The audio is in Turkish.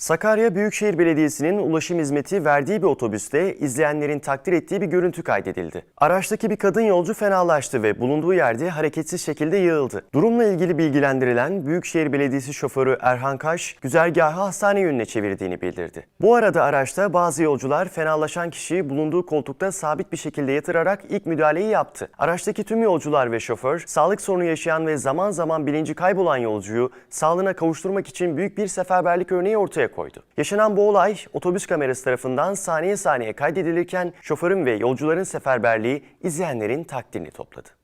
Sakarya Büyükşehir Belediyesi'nin ulaşım hizmeti verdiği bir otobüste izleyenlerin takdir ettiği bir görüntü kaydedildi. Araçtaki bir kadın yolcu fenalaştı ve bulunduğu yerde hareketsiz şekilde yığıldı. Durumla ilgili bilgilendirilen Büyükşehir Belediyesi şoförü Erhan Kaş, güzergahı hastane yönüne çevirdiğini bildirdi. Bu arada araçta bazı yolcular fenalaşan kişiyi bulunduğu koltukta sabit bir şekilde yatırarak ilk müdahaleyi yaptı. Araçtaki tüm yolcular ve şoför, sağlık sorunu yaşayan ve zaman zaman bilinci kaybolan yolcuyu sağlığına kavuşturmak için büyük bir seferberlik örneği ortaya koydu. Yaşanan bu olay otobüs kamerası tarafından saniye saniye kaydedilirken şoförün ve yolcuların seferberliği izleyenlerin takdirini topladı.